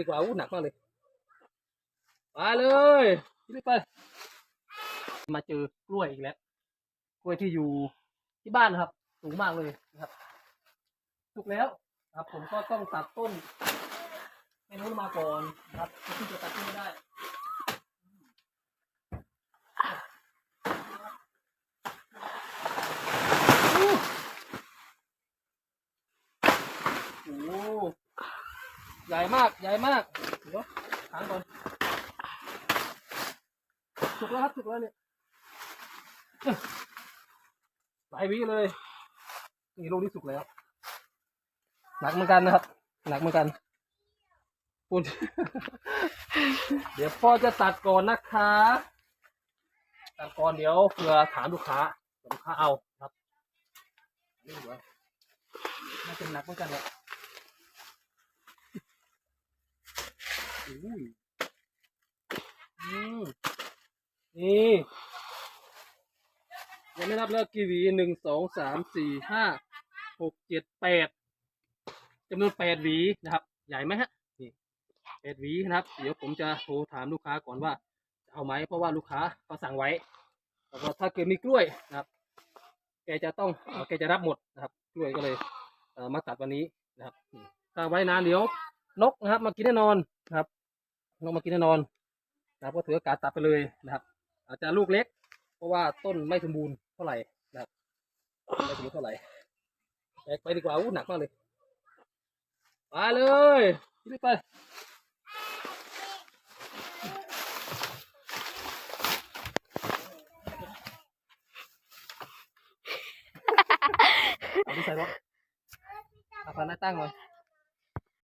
ดีกว่าอู้หนักมากเลยไปเลยรีบไป มาเจอกล้วยอีกแล้ว กล้วยที่อยู่ที่บ้านนครับ สูงมากเลยนะครับสุกแล้วครับ ผมก็ต้องตัดต้นให้นู้นมาก่อนนะครับเพื่อที่จะตัดต้นไม่ได้โอ้โห ใหญ่มาก ใหญ่มาก เดี๋ยวถางก่อนสุกแล้วครับสุกแล้วเนี่ยหลายวิเลย นี่ลูกที่สุกแล้ว หนักเหมือนกันนะครับ หนักเหมือนกันคุณเดี๋ยวพ่อจะตัดก่อนนะคะ ตัดก่อนเดี๋ยวเผื่อถามลูกค้าลูกค้าเอาครับนี่เหรอน่าจะหนักเหมือนกันแหละ อุ้ยอืมนี่ยังไม่นับเลิกกีวีหนึ่งสองสามสี่ห้าหกเจ็ดแปดจำนวนแปดหวีนะครับ ใหญ่ไหมฮะนี่แปดหวีนะครับ เดี๋ยวผมจะโทรถามลูกค้าก่อนว่าจะเอาไหมเพราะว่าลูกค้าเขาสั่งไว้แล้วก็ถ้าเกิดมีกล้วยนะครับ แกจะต้องแกจะรับหมดนะครับกล้วยก็เลยเอ่อมาตัดวันนี้นะครับถ้าไว้นานเดี๋ยวนกนะครับ มากินแน่นอนนะครับ นกมากินแน่นอนนะครับก็ถือโอกาสตัดไปเลยนะครับ อาจจะลูกเล็ก เพราะว่าต้นไม่สมบูรณ์เท่าไหร่นะครับไม่สมบูรณ์เท่าไหร่แบกไปดีกว่าอู้หนักมากเลยไปเลยรีบไปเอาที่ใส่รถเอาฟันหน้าตั้งหน่อย